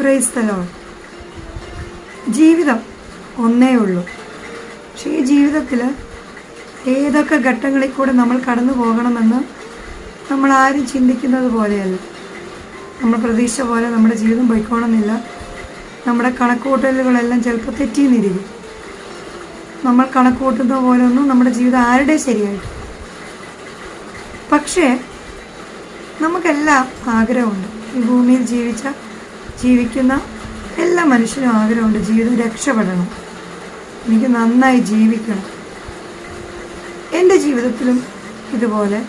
പ്രൈസ്തലോ ജീവിതം ഒന്നേ ഉള്ളൂ. പക്ഷേ ഈ ജീവിതത്തിൽ ഏതൊക്കെ ഘട്ടങ്ങളിൽ കൂടെ നമ്മൾ കടന്നു പോകണമെന്ന് നമ്മൾ ആരും ചിന്തിക്കുന്നത് പോലെയല്ല. നമ്മൾ പ്രതീക്ഷ പോലെ നമ്മുടെ ജീവിതം പോയിക്കോണമെന്നില്ല നമ്മുടെ കണക്കുകൂട്ടലുകളെല്ലാം ചിലപ്പോൾ തെറ്റിന്നിരിക്കും. നമ്മൾ പോലെ ഒന്നും നമ്മുടെ ജീവിതം ആരുടെ ശരിയായിട്ട് പക്ഷേ നമുക്കെല്ലാം ആഗ്രഹമുണ്ട്. ഈ ഭൂമിയിൽ ജീവിച്ച ജീവിക്കുന്ന എല്ലാ മനുഷ്യനും ആഗ്രഹമുണ്ട് ജീവിതം രക്ഷപ്പെടണം. എനിക്ക് നന്നായി ജീവിക്കണം. എന്റെ ജീവിതത്തിലും ഇതുപോലെ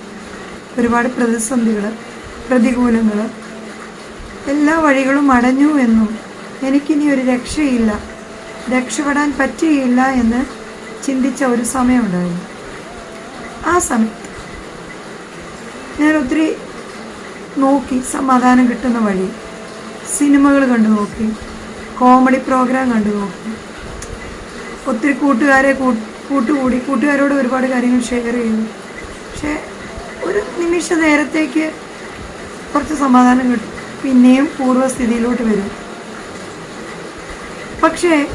ഒരുപാട് പ്രതിസന്ധികൾ പ്രതികൂലങ്ങൾ എല്ലാ വഴികളും അടഞ്ഞു എന്നും എനിക്കിനി ഒരു രക്ഷയില്ല. രക്ഷപ്പെടാൻ പറ്റുകയില്ല എന്ന് ചിന്തിച്ച ഒരു സമയമുണ്ടായിരുന്നു. ആ സമയത്ത് ഞാൻ ഒത്തിരി നോക്കി സമാധാനം കിട്ടുന്ന വഴി സിനിമകൾ കണ്ടു നോക്കി. കോമഡി പ്രോഗ്രാം കണ്ടു നോക്കി. ഒത്തിരി കൂട്ടുകാരെ കൂട്ടുകൂടി. കൂട്ടുകാരോട് ഒരുപാട് കാര്യങ്ങൾ ഷെയർ ചെയ്തു. പക്ഷേ ഒരു നിമിഷ നേരത്തേക്ക് കുറച്ച് സമാധാനം കിട്ടും. പിന്നെയും പൂർവസ്ഥിതിയിലോട്ട് വരും. പക്ഷേ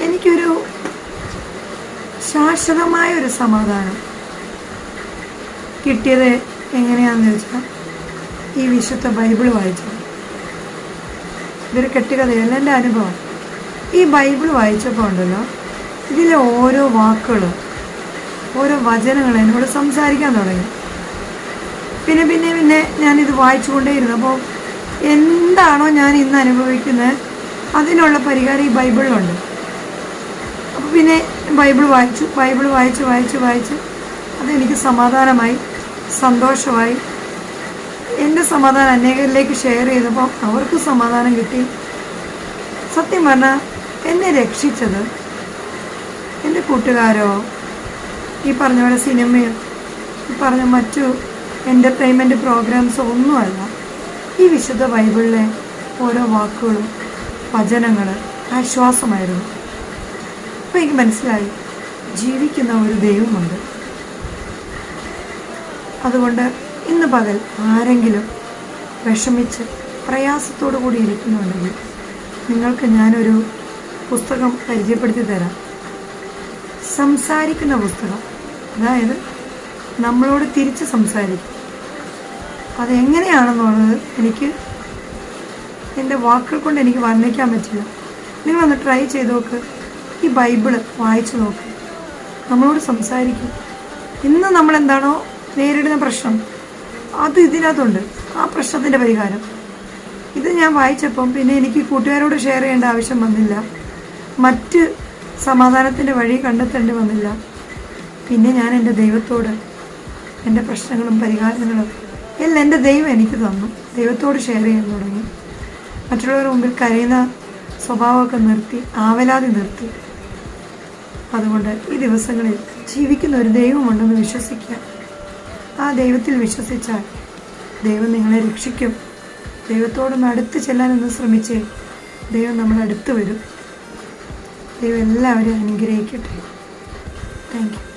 എനിക്കൊരു ശാശ്വതമായ ഒരു സമാധാനം കിട്ടിയത് എങ്ങനെയാണെന്ന് വെച്ചാൽ ഈ വിശുദ്ധ ബൈബിൾ വായിച്ചത്. ഇതൊരു കെട്ടുകഥയല്ല എന്റെ അനുഭവം. ഈ ബൈബിൾ വായിച്ചപ്പോൾ ഉണ്ടല്ലോ ഇതിലെ ഓരോ വാക്കുകളും ഓരോ വചനങ്ങൾ എന്നോട് സംസാരിക്കാൻ തുടങ്ങി. പിന്നെ പിന്നെ പിന്നെ ഞാനിത് വായിച്ചുകൊണ്ടേയിരുന്നു. അപ്പോൾ എന്താണോ ഞാൻ ഇന്ന് അനുഭവിക്കുന്നത് അതിനുള്ള പരിഹാരം ഈ ബൈബിളിലുണ്ട്. അപ്പോൾ പിന്നെ ബൈബിൾ വായിച്ചു ബൈബിൾ വായിച്ച് വായിച്ച് വായിച്ച് അതെനിക്ക് സമാധാനമായി സന്തോഷമായി എന്റെ സമാധാനം അനേകരിലേക്ക് ഷെയർ ചെയ്തപ്പോൾ അവർക്ക് സമാധാനം കിട്ടി. സത്യം പറഞ്ഞാൽ എന്നെ രക്ഷിച്ചത് എന്റെ കൂട്ടുകാരോ? ഈ പറഞ്ഞ പോലെ സിനിമയോ ഈ പറഞ്ഞ മറ്റു എന്റർടൈൻമെന്റ് പ്രോഗ്രാംസോ ഒന്നുമല്ല. ഈ വിശുദ്ധ ബൈബിളിലെ ഓരോ വാക്കുകളും വചനങ്ങൾ ആശ്വാസമായിരുന്നു. അപ്പോൾ എനിക്ക് മനസ്സിലായി ജീവിക്കുന്ന ഒരു ദൈവമുണ്ട്. അതുകൊണ്ട് ഇന്ന് പകൽ ആരെങ്കിലും വിഷമിച്ച് പ്രയാസത്തോടു കൂടി ഇരിക്കുന്നുണ്ടെങ്കിൽ നിങ്ങൾക്ക് ഞാനൊരു പുസ്തകം പരിചയപ്പെടുത്തി തരാം. സംസാരിക്കുന്ന പുസ്തകം. അതായത് നമ്മളോട് തിരിച്ച് സംസാരിക്കും. അതെങ്ങനെയാണെന്നുള്ളത് എനിക്ക് എന്റെ വാക്കുകൾ കൊണ്ട് എനിക്ക് വർണിക്കാൻ പറ്റില്ല. നിങ്ങളൊന്ന് ട്രൈ ചെയ്ത് നോക്ക്. ഈ ബൈബിൾ വായിച്ചു നോക്ക്. നമ്മളോട് സംസാരിക്കും. ഇന്ന് നമ്മൾ എന്താണോ നേരിടുന്ന പ്രശ്നം അത് ഇതിനകത്തുണ്ട്. ആ പ്രശ്നത്തിന്റെ പരിഹാരം. ഇത് ഞാൻ വായിച്ചപ്പം പിന്നെ എനിക്ക് കൂട്ടുകാരോട് ഷെയർ ചെയ്യേണ്ട ആവശ്യം വന്നില്ല. മറ്റ് സമാധാനത്തിന്റെ വഴി കണ്ടെത്തേണ്ടി വന്നില്ല. പിന്നെ ഞാൻ എന്റെ ദൈവത്തോട് എന്റെ പ്രശ്നങ്ങളും പരിഹാരങ്ങളും എല്ലാം എന്റെ ദൈവം എനിക്ക് തന്നു. ദൈവത്തോട് ഷെയർ ചെയ്യാൻ തുടങ്ങി. മറ്റുള്ളവരുടെ മുമ്പിൽ കരയുന്ന സ്വഭാവമൊക്കെ നിർത്തി ആവലാതി നിർത്തി. അതുകൊണ്ട് ഈ ദിവസങ്ങളിൽ ജീവിക്കുന്ന ഒരു ദൈവമുണ്ടെന്ന് വിശ്വസിക്കുക. ആ ദൈവത്തിൽ വിശ്വസിച്ചാൽ ദൈവം നിങ്ങളെ രക്ഷിക്കും. ദൈവത്തോടൊന്ന് അടുത്ത് ചെല്ലാനൊന്ന് ശ്രമിച്ചേ ദൈവം നമ്മളടുത്ത് വരും. ദൈവം എല്ലാവരും അനുഗ്രഹിക്കട്ടെ. Thank you